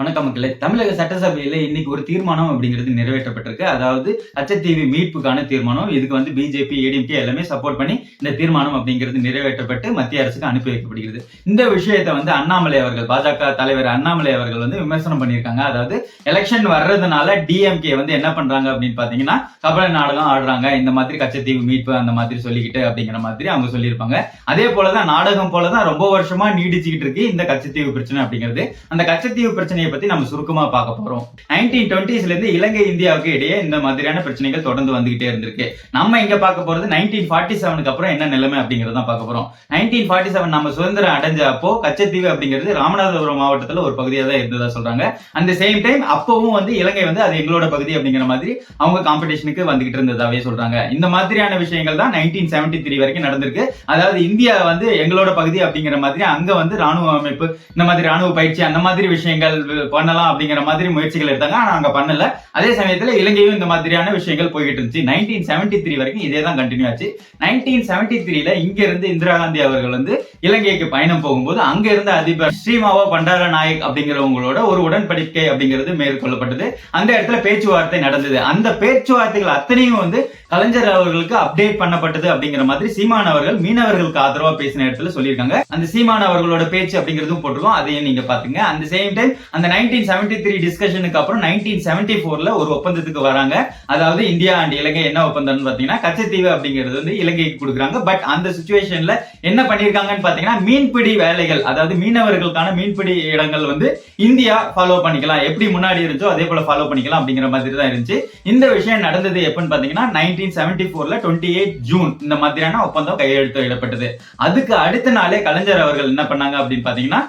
வணக்கம் மக்களே. தமிழக சட்டசபையில இன்னைக்கு ஒரு தீர்மானம் அப்படிங்கிறது நிறைவேற்றப்பட்டிருக்கு. அதாவது அச்சத்தீவு மீட்புக்கான தீர்மானம். இதுக்கு வந்து பிஜேபி ஏடிஎம்கே எல்லாமே சப்போர்ட் பண்ணி இந்த தீர்மானம் அப்படிங்கிறது நிறைவேற்றப்பட்டு மத்திய அரசுக்கு அனுப்பி வைக்கப்படுகிறது. இந்த விஷயத்தை வந்து அண்ணாமலை அவர்கள் பாஜக தலைவர் அண்ணாமலை அவர்கள் வந்து விமர்சனம் பண்ணியிருக்காங்க. அதாவது எலெக்ஷன் வர்றதுனால டிஎம்கே வந்து என்ன பண்றாங்க அப்படின்னு பாத்தீங்கன்னா கபல நாடகம் ஆடுறாங்க. இந்த மாதிரி கச்சத்தீவு மீட்பு அந்த மாதிரி சொல்லிக்கிட்டு அப்படிங்கிற மாதிரி அவங்க சொல்லியிருப்பாங்க. அதே போலதான் நாடகம் போலதான் ரொம்ப வருஷமா நீடிச்சுக்கிட்டு இருக்கு இந்த கச்சத்தீவு பிரச்சனை அப்படிங்கிறது. அந்த கச்சத்தீவு பிரச்சனை பிரச்சனையை பத்தி நம்ம சுருக்கமா பார்க்க போறோம். நைன்டீன் டுவெண்ட்டிஸ்ல இருந்து இலங்கை இந்தியாவுக்கு இடையே இந்த மாதிரியான பிரச்சனைகள் தொடர்ந்து வந்துகிட்டே இருந்திருக்கு. நம்ம இங்க பார்க்க போறது நைன்டீன் ஃபார்ட்டி செவனுக்கு அப்புறம் என்ன நிலைமை அப்படிங்கறத பார்க்க போறோம். நைன்டீன் ஃபார்ட்டி செவன் நம்ம சுதந்திரம் அடைஞ்ச அப்போ கச்சத்தீவு அப்படிங்கிறது ராமநாதபுரம் மாவட்டத்துல ஒரு பகுதியா தான் இருந்ததா சொல்றாங்க. அந்த சேம் டைம் அப்பவும் வந்து இலங்கை வந்து அது எங்களோட பகுதி அப்படிங்கிற மாதிரி அவங்க காம்படிஷனுக்கு வந்துகிட்டு இருந்ததாவே சொல்றாங்க. இந்த மாதிரியான விஷயங்கள் தான் நைன்டீன் செவன்டி த்ரீ வரைக்கும் நடந்திருக்கு. அதாவது இந்தியா வந்து எங்களோட பகுதி அப்படிங்கிற மாதிரி அங்க வந்து ராணுவ அமைப்பு இந்த மாதிரி ராணுவ பயிற்சி அந்த மாதிரி விஷயங்கள் பண்ணலாம் அப்படிங்கிற மாதிரி முயற்சிகள் எடுத்தாங்க. ஆனால் அங்கே பண்ணல. அதே சமயத்தில் இலங்கையும் இந்த மாதிரியான விஷயங்கள் போய்கிட்டு இருந்துச்சு. நைன்டீன் செவன்டி த்ரீ வரைக்கும் இதே தான் கண்டினியூ ஆச்சு. நைன்டீன் செவன்டி த்ரீல இங்கிருந்து இந்திரா காந்தி அவர்கள் வந்து இலங்கைக்கு பயணம் போகும்போது அங்க இருந்த அதிபர் ஸ்ரீமாவா பண்டார நாயக் அப்படிங்கிறவங்களோட ஒரு உடன்படிக்கை அப்படிங்கிறது மேற்கொள்ளப்பட்டது. அந்த இடத்துல பேச்சுவார்த்தை நடந்தது. அந்த பேச்சுவார்த்தைகள் அத்தனையும் வந்து கலைஞர் அவர்களுக்கு அப்டேட் பண்ணப்பட்டது அப்படிங்கிற மாதிரி சீமான் அவர்கள் மீனவர்களுக்கு ஆதரவா பேசின இடத்துல சொல்லியிருக்காங்க. அந்த சீமான் அவர்களோட பேச்சு அப்படிங்கிறதும் போட்டிருக்கோம். அதையும் நீங்க பாத்துங்க அந்த சேம் டைம் அந்த நைன்டீன் செவன்டி த்ரீ டிஸ்கஷனுக்கு அப்புறம் நைன்டீன் செவன்டி ஃபோர்ல ஒரு ஒப்பந்தத்துக்கு வராங்க. அதாவது இந்தியா அண்ட் இலங்கை என்ன ஒப்பந்தம்னு பாத்தீங்கன்னா கச்சத்தீவு அப்படிங்கிறது வந்து இலங்கைக்கு கொடுக்குறாங்க. பட் அந்த சுச்சுவேஷன்ல என்ன பண்ணிருக்காங்கன்னு பாத்தீங்கன்னா மீன்பிடி வேலைகள் அதாவது மீனவர்களுக்கான மீன்பிடி இடங்கள் வந்து இந்தியா ஃபாலோ பண்ணிக்கலாம். எப்படி முன்னாடி இருந்துச்சோ அதே போல ஃபாலோ பண்ணிக்கலாம் அப்படிங்கிற மாதிரி தான் இருந்துச்சு. இந்த விஷயம் நடந்தது எப்பன்னு பாத்தீங்கன்னா நைன்டீன் செவன்டி ஃபோர்ல டுவெண்ட்டி எயிட் ஜூன் இந்த மாதிரியான ஒப்பந்தம் கையெழுத்திடப்பட்டது அதுக்கு அடுத்த நாளே கலைஞர் அவர்கள் என்ன பண்ணாங்க அப்படின்னு பாத்தீங்கன்னா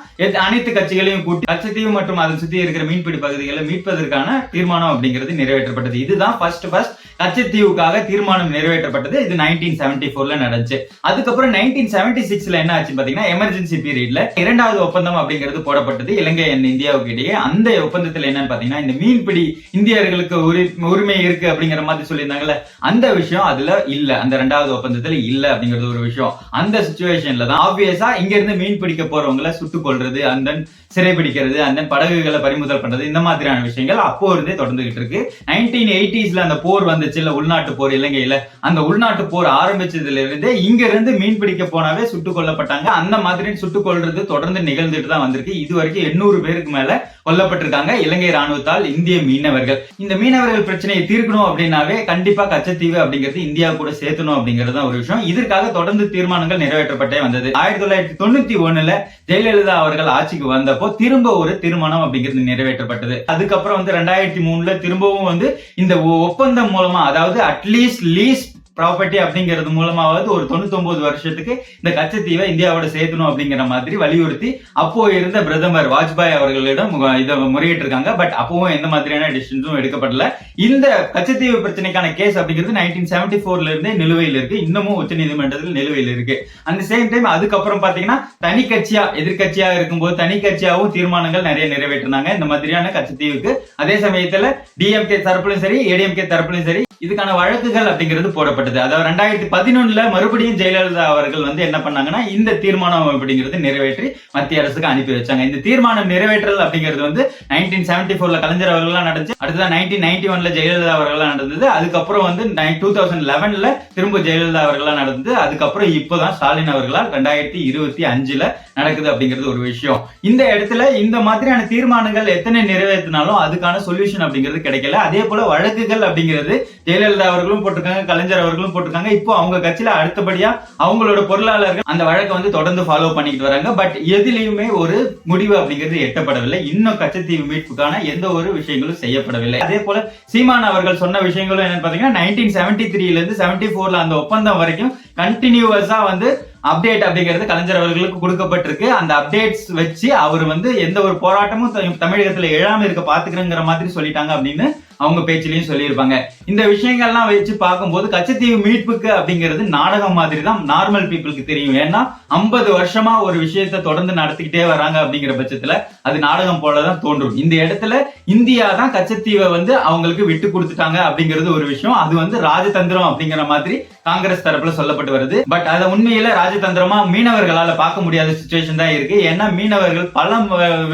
அனைத்து கட்சிகளையும் கூட்டி கச்சத்தீவு மற்றும் அதை சுத்தி இருக்கிற மீன்பிடி பகுதிகளை மீட்பதற்கான தீர்மானம் அப்படிங்கிறது நிறைவேற்றப்பட்டது. இதுதான் ஃபர்ஸ்ட் ஃபர்ஸ்ட் கச்சத்தீவுக்காக தீர்மானம் நிறைவேற்றப்பட்டது. இது நைன்டீன் செவன்டி ஃபோர்ல நடந்துச்சு. அதுக்கப்புறம் நைன்டீன் செவன்டி சிக்ஸ்ல என்ன ஆச்சுன்னு பாத்தீங்கன்னா எமர்ஜென்சி பீரியட்ல இரண்டாவது ஒப்பந்தம் அப்படிங்கிறது போடப்பட்டது. இலங்கை and இந்தியாவுக்கு இடையே அந்த ஒப்பந்தத்துல என்னன்னு பாத்தீங்கன்னா இந்த மீன்பிடி இந்தியர்களுக்கு உரி- உரிமை இருக்கு அப்படிங்கிற மாதிரி சொல்லியிருந்தாங்கல்ல அந்த விஷயம் அதுல இல்ல. அந்த ரெண்டாவது ஒப்பந்தத்துல இல்ல அப்படிங்கிறது ஒரு விஷயம். அந்த சுச்சுவேஷன்ல தான் ஆப்வியஸா இங்க இருந்து மீன் பிடிக்க போறவங்களை சுட்டுக் கொள்றது அந்த சிறைபிடிக்கிறது அந்த படகுகளை பறிமுதல் பண்றது இந்த மாதிரியான விஷயங்கள் அப்போ இருந்தே தொடர்ந்துகிட்டு இருக்கு. நைன்டீன் எயிட்டிஸ்ல அந்த போர் வந்துச்சு. இல்ல உள்நாட்டு போர் இலங்கையில. அந்த உள்நாட்டு போர் ஆரம்பிச்சதுல இருந்தே இங்க இருந்து மீன் பிடிக்க போனாவே சுட்டுக் கொல்லப்பட்டாங்க. அந்த மாதிரி சுட்டுக் கொள்றது தொடர்ந்து நிகழ்ந்துட்டு தான் வந்திருக்கு. இது வரைக்கும் எண்ணூறு பேருக்கு மேல கொல்லப்பட்டிருக்காங்க இலங்கை ராணுவத்தால் இந்திய மீனவர்கள். இந்த மீனவர்கள் பிரச்சனையை தீர்க்கணும் அப்படின்னாவே கண்டிப்பா கச்சத்தீவு அப்படிங்கிறது இந்தியா கூட சேர்த்தணும் அப்படிங்கிறது தான் ஒரு விஷயம். இதற்காக தொடர்ந்து தீர்மானங்கள் நிறைவேற்றப்பட்டே வந்தது. ஆயிரத்தி தொள்ளாயிரத்தி தொண்ணூத்தி ஒண்ணுல ஜெயலலிதா அவர்கள் ஆட்சிக்கு வந்தப்போ திரும்ப ஒரு தீர்மானம் அப்படிங்கிறது நிறைவேற்றப்பட்டது. அதுக்கப்புறம் வந்து ரெண்டாயிரத்தி மூணுல திரும்பவும் வந்து இந்த ஒப்பந்தம் மூலமா அதாவது அட்லீஸ்ட் லீஸ் ப்ராப்பர்ட்டி அப்படிங்கிறது மூலமாவது ஒரு தொண்ணூத்தொன்பது வருஷத்துக்கு இந்த கச்சத்தீவை இந்தியாவோட சேர்க்கணும் அப்படிங்கிற மாதிரி வலியுறுத்தி அப்போ இருந்த பிரதமர் வாஜ்பாய் அவர்களிடம் இதை இதை முறையிட்டிருக்காங்க. பட் அப்பவும் எந்த மாதிரியான டிசிஷன்ஸும் எடுக்கப்படல. இந்த கச்சத்தீவு பிரச்சனைக்கான கேஸ் அப்படிங்கிறது நைன்டீன் செவன்டி ஃபோர்ல இருந்தே நிலுவையில் இருக்கு. இன்னமும் உச்ச நீதிமன்றத்தில் நிலுவையில் இருக்கு. அந்த சேம் டைம் அதுக்கப்புறம் பாத்தீங்கன்னா தனி கட்சியா எதிர்கட்சியா இருக்கும்போது தனி கட்சியாவும் தீர்மானங்கள் நிறைய நிறைவேற்றினாங்க. இந்த மாதிரியான கச்சத்தீவுக்கு. அதே சமயத்துல டிஎம்கே தரப்புலையும் சரி ஏடிஎம்கே தரப்புலையும் சரி இதுக்கான வழக்குகள் அப்படிங்கிறது போடப்பட்டது. அதாவது ரெண்டாயிரத்தி பதினொன்னுல மறுபடியும் ஜெயலலிதா அவர்கள் வந்து என்ன பண்ணாங்கன்னா இந்த தீர்மானம் அப்படிங்கிறது நிறைவேற்றி மத்திய அரசுக்கு அனுப்பி வச்சாங்க. இந்த தீர்மானம் நிறைவேற்றல் அப்படிங்கிறது வந்து நைன்டீன் செவன்டி ஃபோர்ல கலைஞர் அவர்கள்லாம் நடந்துச்சு. அடுத்ததான் நைன்டீன் நைன்டி ஒன்ல ஜெயலலிதா அவர்கள்லாம் நடந்தது. அதுக்கப்புறம் வந்து டூ தௌசண்ட் லெவன்ல திரும்ப ஜெயலலிதா அவர்கள்லாம் நடந்தது. அதுக்கப்புறம் இப்போதான் ஸ்டாலின் அவர்களால் ரெண்டாயிரத்தி இருபத்தி அஞ்சுல நடக்குது அப்படிங்கிறது ஒரு விஷயம். இந்த இடத்துல இந்த மாதிரியான தீர்மானங்கள் எத்தனை நிறைவேற்றினாலும் அதுக்கான சொல்யூஷன் அப்படிங்கிறது கிடைக்கல. அதே போல வழக்குகள் அப்படிங்கிறது ஜெயலலிதா அவர்களும் போட்டிருக்காங்க கலைஞர் அவர்களும் போட்டிருக்காங்க. இப்போ அவங்க கட்சியில அடுத்தபடியா அவங்களோட பொருளாளர்கள் அந்த வழக்கை வந்து தொடர்ந்து ஃபாலோ பண்ணிக்கிட்டு வராங்க. பட் எதுலயுமே ஒரு முடிவு அப்படிங்கிறது எட்டப்படவில்லை. இன்னும் கச்சத்தீவு மீட்புக்கான எந்த ஒரு விஷயங்களும் செய்யப்படவில்லை. அதே போல சீமான் அவர்கள் சொன்ன விஷயங்களும் என்னன்னு பாத்தீங்கன்னா நைன்டீன் செவன்டி த்ரீல இருந்து செவன்டி ஃபோர்ல அந்த ஒப்பந்தம் வரைக்கும் கண்டினியூவஸா வந்து அப்டேட் அப்படிங்கிறது கலைஞர் அவர்களுக்கு கொடுக்கப்பட்டிருக்கு. அந்த அப்டேட்ஸ் வச்சு அவர் வந்து எந்த ஒரு போராட்டமும் தமிழகத்துல எழாம இருக்க பாத்துக்கிறேங்கிற மாதிரி சொல்லிட்டாங்க அப்படின்னு அவங்க பேச்சிலையும் சொல்லியிருப்பாங்க. இந்த விஷயங்கள்லாம் வச்சு பார்க்கும்போது கச்சத்தீவு மீட்புக்கு அப்படிங்கிறது நாடகம் மாதிரி தான் நார்மல் பீப்புளுக்கு தெரியும். ஏன்னா ஐம்பது வருஷமா ஒரு விஷயத்த தொடர்ந்து நடத்திக்கிட்டே வராங்க அப்படிங்கிற பட்சத்துல அது நாடகம் போலதான் தோன்றும். இந்த இடத்துல இந்தியா தான் கச்சத்தீவை வந்து அவங்களுக்கு விட்டு கொடுத்துட்டாங்க அப்படிங்கிறது ஒரு விஷயம். அது வந்து ராஜதந்திரம் அப்படிங்கிற மாதிரி காங்கிரஸ் தரப்புல சொல்லப்பட்டு வருது. பட் அதை உண்மையில ராஜதந்திரமா மீனவர்களால பார்க்க முடியாத சுச்சுவேஷன் தான் இருக்கு. ஏன்னா மீனவர்கள் பல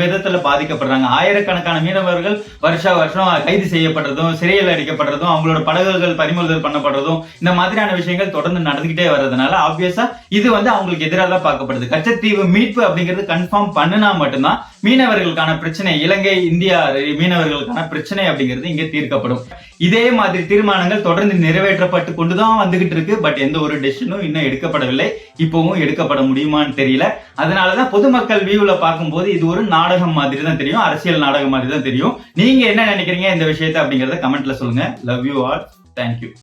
விதத்துல பாதிக்கப்படுறாங்க. ஆயிரக்கணக்கான மீனவர்கள் வருஷா வருஷம் கைது செய்யப்படுறதும் சிறையில் அடிக்கப்படுறதும் அவங்களோட படகுகள் பறிமுதல் பண்ணப்படுறதும் இந்த மாதிரியான விஷயங்கள் தொடர்ந்து நடந்துகிட்டே வர்றதுனால ஆப்வியஸா இது வந்து அவங்களுக்கு எதிராக தான் பார்க்கப்படுது. கச்சத்தீவு மீட்பு அப்படிங்கிறது கன்ஃபார்ம் பண்ணுனா மட்டும்தான் மீனவர்களுக்கான பிரச்சனை இலங்கை இந்தியா மீனவர்களுக்கான பிரச்சனை அப்படிங்கிறது இங்க தீர்க்கப்படும். இதே மாதிரி தீர்மானங்கள் தொடர்ந்து நிறைவேற்றப்பட்டு கொண்டுதான் வந்துகிட்டு இருக்கு. பட் எந்த ஒரு டெசிஷனும் இன்னும் எடுக்கப்படவில்லை. இப்பவும் எடுக்கப்பட முடியுமான்னு தெரியல. அதனாலதான் பொதுமக்கள் வியூல பார்க்கும்போது இது ஒரு நாடகம் மாதிரி தான் தெரியும். அரசியல் நாடகம் மாதிரி தான் தெரியும். நீங்க என்ன நினைக்கிறீங்க இந்த விஷயத்த அப்படிங்கறத கமெண்ட்ல சொல்லுங்க. Love you all thank you